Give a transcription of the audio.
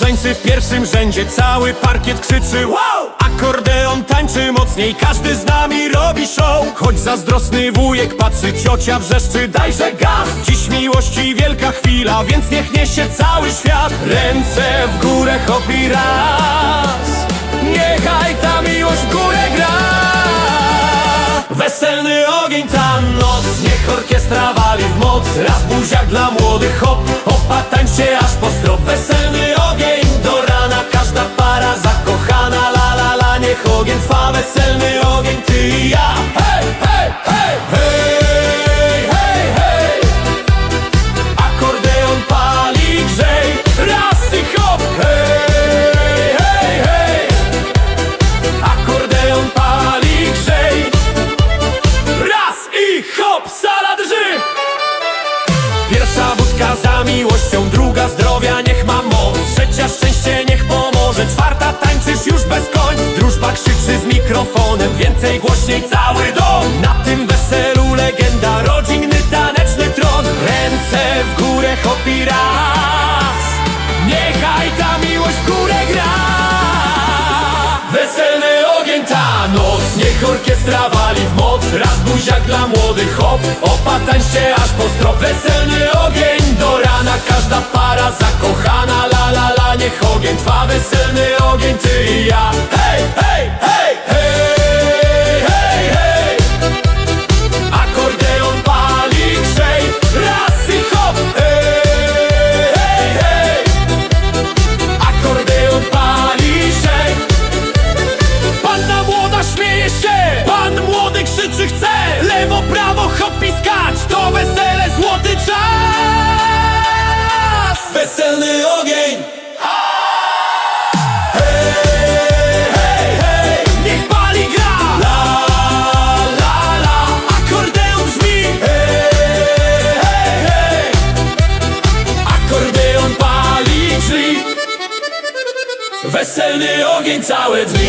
Młożeńcy w pierwszym rzędzie, cały parkiet krzyczy wow! Akordeon tańczy mocniej, każdy z nami robi show. Choć zazdrosny wujek patrzy, ciocia wrzeszczy, dajże gaz! Dziś miłości wielka chwila, więc niech niesie cały świat. Ręce w górę, hop i raz. Niechaj ta miłość w górę gra. Weselny ogień ta noc. Niech orkiestra wali w moc. Raz buziak dla młodych hop Hopa tańczcie og en farve selv med og en tya. Mikrofonem, więcej głośniej cały dom. Na tym weselu legenda, rodzinny taneczny tron. Ręce w górę hop i raz. Niechaj ta miłość w górę gra. Weselny ogień ta noc. Niech orkiestra wali w moc. Raz buziak dla młodych hop. Opa tańczcie aż po strop Weselny ogień pali drzwi. Weselny ogień całe dni